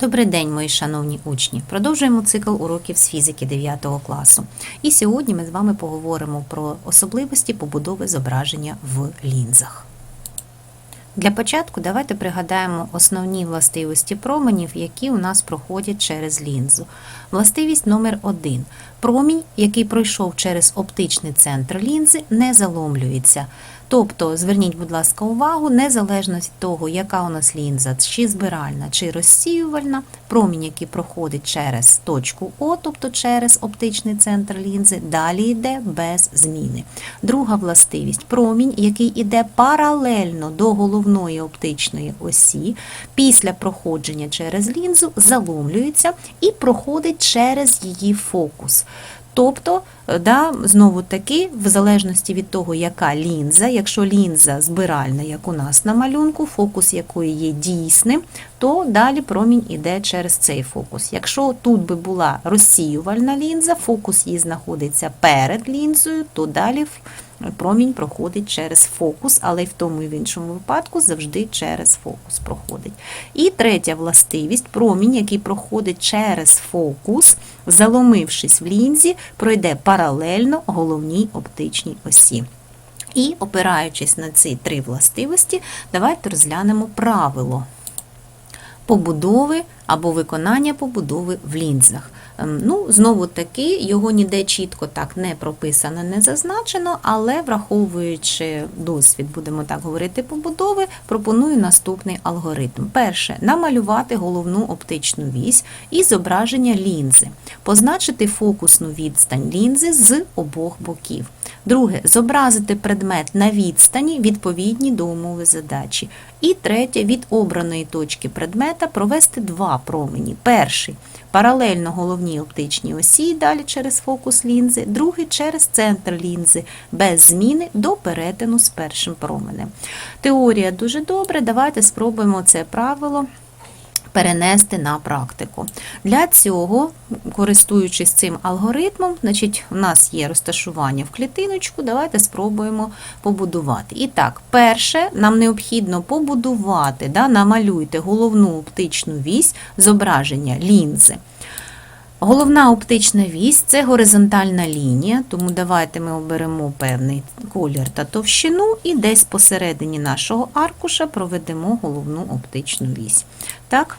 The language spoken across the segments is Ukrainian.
Добрий день, мої шановні учні! Продовжуємо цикл уроків з фізики 9 класу. І сьогодні ми з вами поговоримо про особливості побудови зображення в лінзах. Для початку давайте пригадаємо основні властивості променів, які у нас проходять через лінзу. Властивість номер 1. Промінь, який пройшов через оптичний центр лінзи, не заломлюється. Тобто, зверніть, будь ласка, увагу, незалежно від того, яка у нас лінза, чи збиральна, чи розсіювальна, промінь, який проходить через точку О, тобто через оптичний центр лінзи, далі йде без зміни. Друга властивість промінь, який йде паралельно до головної оптичної осі, після проходження через лінзу заломлюється і проходить через її фокус. Тобто, да, знову таки, в залежності від того, яка лінза, якщо лінза збиральна, як у нас на малюнку, фокус якої є дійсним, то далі промінь іде через цей фокус. Якщо тут би була розсіювальна лінза, фокус її знаходиться перед лінзою, то далі промінь проходить через фокус, але й в тому і в іншому випадку завжди через фокус проходить. І третя властивість промінь, який проходить через фокус, заломившись в лінзі, пройде паралельно головній оптичній осі. І, опираючись на ці три властивості, давайте розглянемо правило побудови або виконання побудови в лінзах. Ем, Ну, знову таки, його ніде чітко так не прописано, не зазначено, але враховуючи досвід, будемо так говорити, побудови, пропоную наступний алгоритм. Перше намалювати головну оптичну вісь і зображення лінзи, позначити фокусну відстань лінзи з обох боків. Друге зобразити предмет на відстані, відповідні до умови задачі. І третє від обраної точки предмета провести два промені. Перший паралельно головній оптичній осі, далі через фокус лінзи, другий через центр лінзи, без зміни до перетину з першим променем. Теорія дуже добре. Давайте спробуємо це правило. Перенести на практику. Для цього, користуючись цим алгоритмом, значить, у нас є розташування в клітиночку, давайте спробуємо побудувати. І так, перше, нам необхідно побудувати, да, намалюйте головну оптичну вісь зображення лінзи. Головна оптична вісь це горизонтальна лінія, тому давайте ми оберемо певний колір та товщину і десь посередині нашого аркуша проведемо головну оптичну вісь. Так,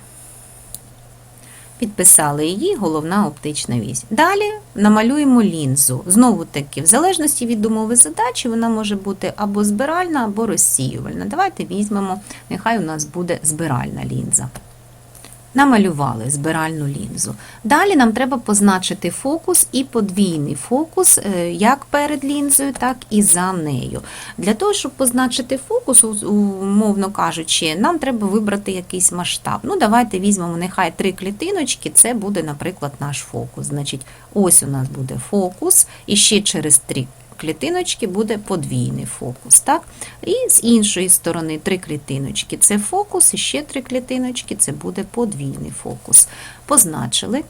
підписали її головна оптична вісь. Далі намалюємо лінзу. Знову таки, в залежності від умови задачі, вона може бути або збиральна, або розсіювальна. Давайте візьмемо, нехай у нас буде збиральна лінза. Намалювали збиральну лінзу. Далі нам треба позначити фокус і подвійний фокус е, як перед лінзою, так і за нею. Для того, щоб позначити фокус, умовно кажучи, нам треба вибрати якийсь масштаб. Ну, Давайте візьмемо нехай три клітиночки, це буде, наприклад, наш фокус. Значить, ось у нас буде фокус, і ще через три клітиночки буде подвійний фокус. Так? І з іншої сторони три клітиночки це фокус, і ще три клітиночки це буде подвійний фокус. Позначили.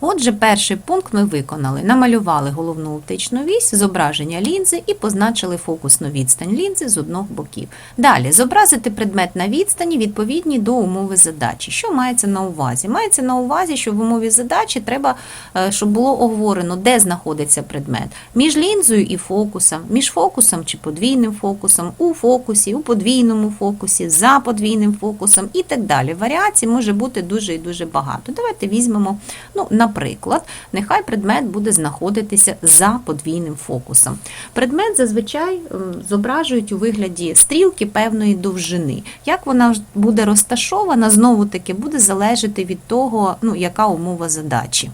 Отже, перший пункт ми виконали. Намалювали головну оптичну вісь, зображення лінзи і позначили фокусну відстань лінзи з одного боків. Далі зобразити предмет на відстані відповідні до умови задачі. Що мається на увазі? Мається на увазі, що в умові задачі треба, е, щоб було оговорено, де знаходиться предмет. Між лінзою і фокусом, між фокусом чи подвійним фокусом, у фокусі, у подвійному фокусі, за подвійним фокусом і так далі. Варіацій може бути дуже і дуже багато. Давайте візьмемо. ну, Наприклад, нехай предмет буде знаходитися за подвійним фокусом. Предмет зазвичай зображують у вигляді стрілки певної довжини. Як вона буде розташована, знову таки буде залежати від того, ну, яка умова задачі.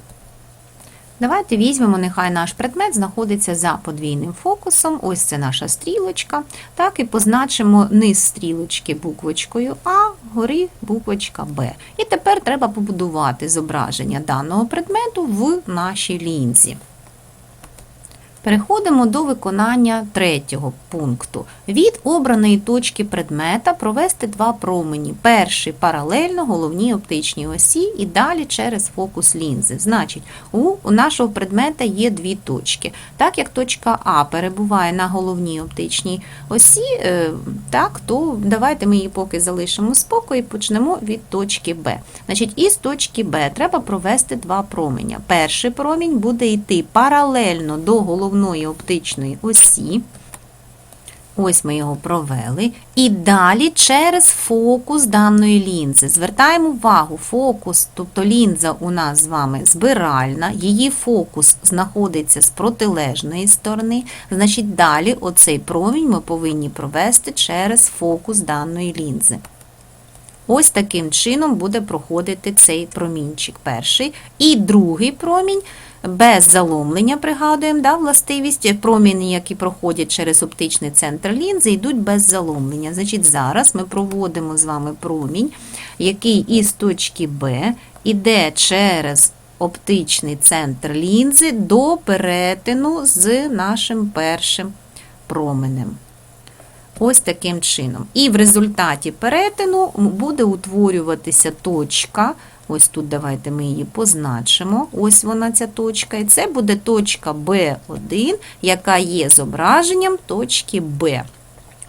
Давайте візьмемо, нехай наш предмет знаходиться за подвійним фокусом. Ось це наша стрілочка. Так, і позначимо низ стрілочки буквочкою А, горі буквочка Б. І тепер треба побудувати зображення даного предмету в нашій лінзі. Переходимо до виконання третього пункту. Від обраної точки предмета провести два промені. Перший паралельно головній оптичній осі і далі через фокус лінзи. Значить, у нашого предмета є дві точки. Так як точка А перебуває на головній оптичній осі, е, так, то давайте ми її поки залишимо спокою і почнемо від точки Б. Значить, із точки Б треба провести два променя. Перший промінь буде йти паралельно до головної оптичної осі. Ось ми його провели. І далі через фокус даної лінзи. Звертаємо увагу, фокус, тобто лінза у нас з вами збиральна, її фокус знаходиться з протилежної сторони. Значить, далі оцей промінь ми повинні провести через фокус даної лінзи. Ось таким чином буде проходити цей промінчик перший. І другий промінь без заломлення, пригадуємо, да, властивість, проміні, які проходять через оптичний центр лінзи, йдуть без заломлення. Значить, зараз ми проводимо з вами промінь, який із точки Б іде через оптичний центр лінзи до перетину з нашим першим променем. Ось таким чином. І в результаті перетину буде утворюватися точка. Ось тут давайте ми її позначимо. Ось вона ця точка. І це буде точка B1, яка є зображенням точки Б.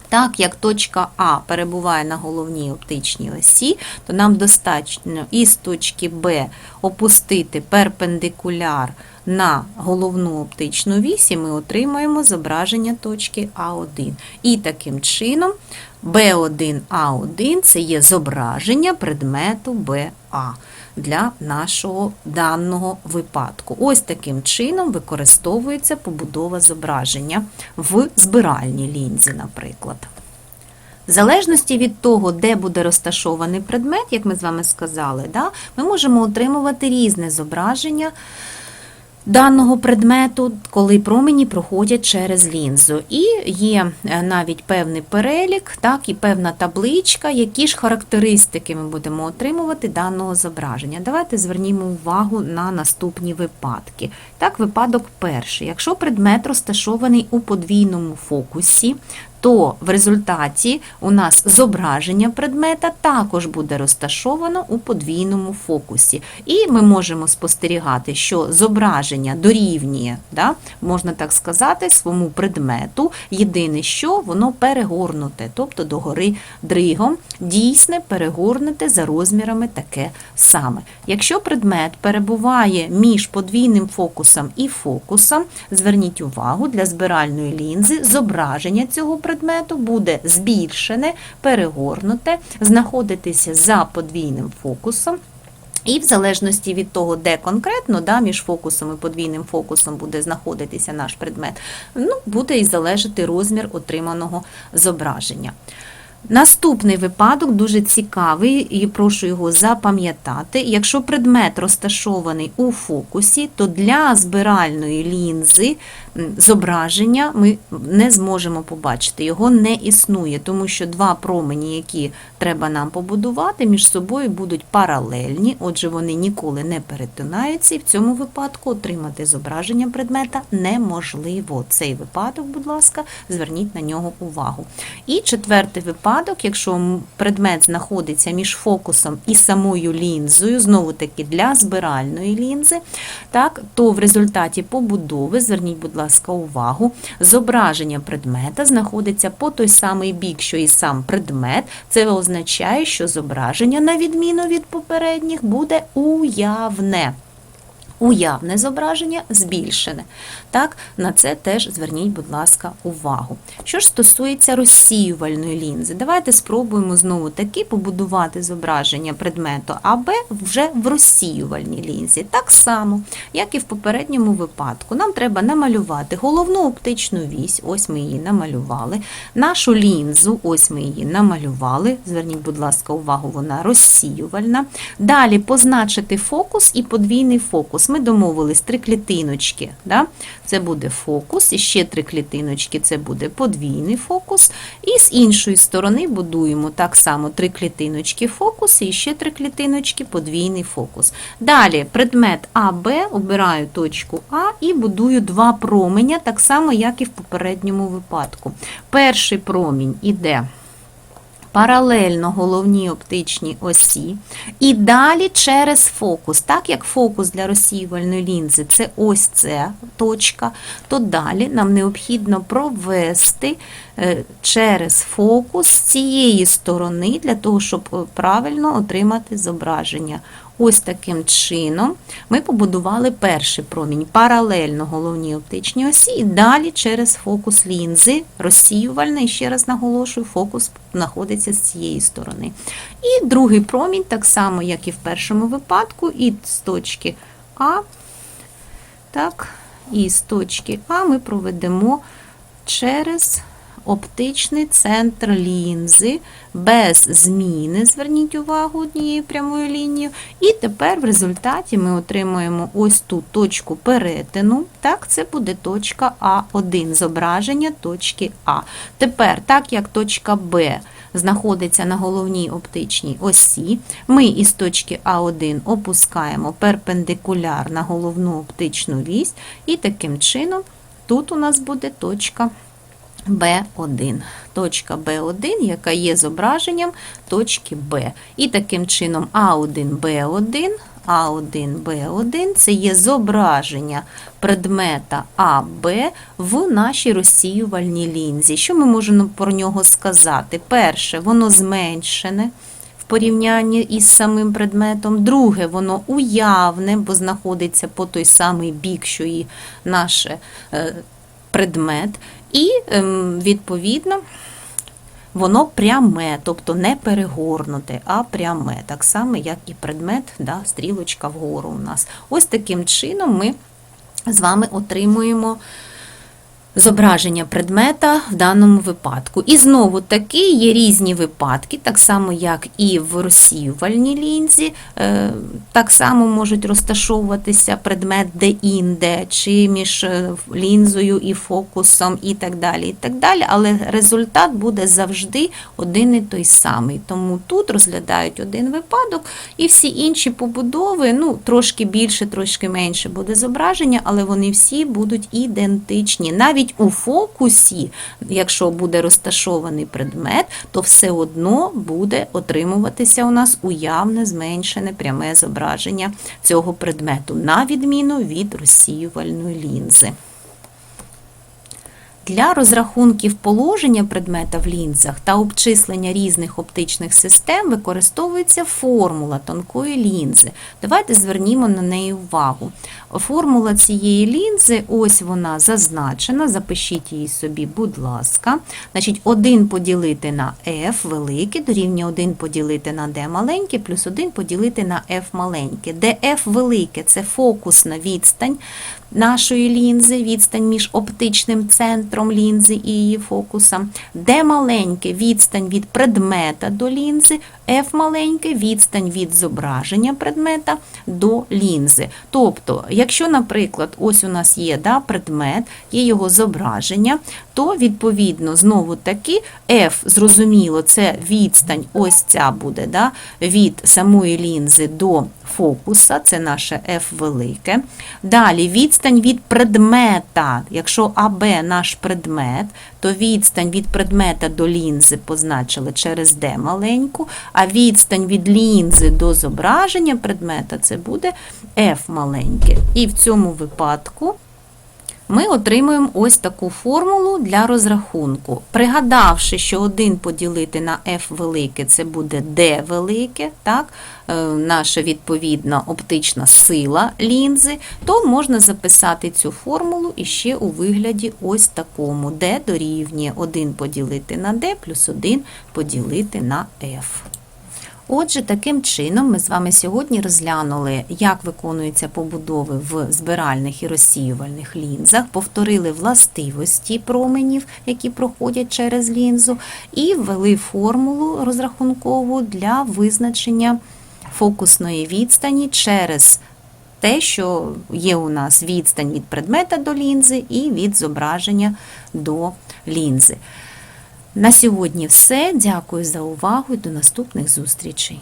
Так як точка А перебуває на головній оптичній осі, то нам достатньо із точки Б опустити перпендикуляр на головну оптичну вісь, і ми отримаємо зображення точки А1. І таким чином B1A1 це є зображення предмету БА для нашого даного випадку. Ось таким чином використовується побудова зображення в збиральній лінзі, наприклад. В залежності від того, де буде розташований предмет, як ми з вами сказали, да, ми можемо отримувати різне зображення даного предмету, коли промені проходять через лінзу. І є е, навіть певний перелік, так, і певна табличка, які ж характеристики ми будемо отримувати даного зображення. Давайте звернімо увагу на наступні випадки. Так, випадок перший. Якщо предмет розташований у подвійному фокусі, то в результаті у нас зображення предмета також буде розташовано у подвійному фокусі. І ми можемо спостерігати, що зображення дорівнює, да, можна так сказати, своєму предмету. Єдине, що воно перегорнуте, тобто догори дригом, дійсне перегорнуте за розмірами таке саме. Якщо предмет перебуває між подвійним фокусом і фокусом, зверніть увагу, для збиральної лінзи зображення цього предмету предмету буде збільшене, перегорнуте, знаходитися за подвійним фокусом. І в залежності від того, де конкретно да, між фокусом і подвійним фокусом буде знаходитися наш предмет, ну, буде і залежати розмір отриманого зображення. Наступний випадок дуже цікавий, і прошу його запам'ятати. Якщо предмет розташований у фокусі, то для збиральної лінзи зображення ми не зможемо побачити, його не існує, тому що два промені, які треба нам побудувати, між собою будуть паралельні, отже, вони ніколи не перетинаються, і в цьому випадку отримати зображення предмета неможливо. Цей випадок, будь ласка, зверніть на нього увагу. І четвертий випадок, якщо предмет знаходиться між фокусом і самою лінзою, знову таки для збиральної лінзи, так, то в результаті побудови, зверніть, будь ласка, увагу, зображення предмета знаходиться по той самий бік, що і сам предмет. Це означає, що зображення, на відміну від попередніх, буде уявне. Уявне зображення збільшене. Так, на це теж зверніть, будь ласка, увагу. Що ж стосується розсіювальної лінзи, давайте спробуємо знову таки побудувати зображення предмету АБ вже в розсіювальній лінзі. Так само, як і в попередньому випадку, нам треба намалювати головну оптичну вісь, ось ми її намалювали. Нашу лінзу, ось ми її намалювали. Зверніть, будь ласка, увагу, вона розсіювальна. Далі позначити фокус і подвійний фокус. Ми домовились три клітиночки. Да? Це буде фокус, і ще три клітиночки це буде подвійний фокус. І з іншої сторони будуємо так само три клітиночки фокус і ще три клітиночки подвійний фокус. Далі предмет АБ, обираю точку А і будую два променя, так само, як і в попередньому випадку. Перший промінь іде паралельно головній оптичній осі, і далі через фокус. Так як фокус для розсіювальної лінзи це ось ця точка, то далі нам необхідно провести через фокус з цієї сторони для того, щоб е, правильно отримати зображення. Ось таким чином ми побудували перший промінь паралельно головній оптичній осі, і далі через фокус лінзи розсіювальний, ще раз наголошую, фокус знаходиться з цієї сторони. І другий промінь, так само, як і в першому випадку, і з точки А, так, і з точки А ми проведемо через оптичний центр лінзи без зміни, зверніть увагу однією прямою лінією. І тепер в результаті ми отримуємо ось ту точку перетину. Так, це буде точка А1, зображення точки А. Тепер, так як точка Б знаходиться на головній оптичній осі, ми із точки А1 опускаємо перпендикуляр на головну оптичну вісь, і таким чином тут у нас буде точка B1. Точка B1, яка є зображенням точки B. І таким чином А1, B1, А1, B1 це є зображення предмета АБ в нашій розсіювальній лінзі. Що ми можемо про нього сказати? Перше, воно зменшене. В порівнянні із самим предметом. Друге, воно уявне, бо знаходиться по той самий бік, що і наш е, предмет. І, ем, відповідно, воно пряме, тобто не перегорнуте, а пряме. Так само, як і предмет, да, стрілочка вгору у нас. Ось таким чином ми з вами отримуємо. Зображення предмета в даному випадку. І знову таки є різні випадки, так само, як і в розсіювальній лінзі, е, так само можуть розташовуватися предмет де-інде, чи між е, лінзою і фокусом, і так далі. і так далі. Але результат буде завжди один і той самий. Тому тут розглядають один випадок, і всі інші побудови, ну, трошки більше, трошки менше буде зображення, але вони всі будуть ідентичні. Навіть навіть у фокусі, якщо буде розташований предмет, то все одно буде отримуватися у нас уявне зменшене пряме зображення цього предмету, на відміну від розсіювальної лінзи. Для розрахунків положення предмета в лінзах та обчислення різних оптичних систем використовується формула тонкої лінзи. Давайте звернімо на неї увагу. Формула цієї лінзи, ось вона зазначена, запишіть її собі, будь ласка. Значить, 1 поділити на F велике, дорівнює 1 поділити на D маленьке, плюс 1 поділити на F маленьке. Де F велике це фокусна відстань нашої лінзи, відстань між оптичним центром лінзи і її фокусом, де маленьке відстань від предмета до лінзи, F маленьке відстань від зображення предмета до лінзи. Тобто, якщо, наприклад, ось у нас є да, предмет, є його зображення, то відповідно знову таки F, зрозуміло, це відстань, ось ця буде да, від самої лінзи до фокуса, це наше F велике. Далі відстань від предмета. Якщо АБ наш предмет, то відстань від предмета до лінзи позначили через D маленьку, а відстань від лінзи до зображення предмета це буде F маленьке. І в цьому випадку ми отримуємо ось таку формулу для розрахунку. Пригадавши, що 1 поділити на f велике, це буде d велике, так, е, наша відповідна оптична сила лінзи, то можна записати цю формулу іще у вигляді ось такому, d дорівнює 1 поділити на d плюс 1 поділити на f. Отже, таким чином ми з вами сьогодні розглянули, як виконуються побудови в збиральних і розсіювальних лінзах, повторили властивості променів, які проходять через лінзу, і ввели формулу розрахункову для визначення фокусної відстані через те, що є у нас відстань від предмета до лінзи і від зображення до лінзи. На сьогодні все. Дякую за увагу і до наступних зустрічей.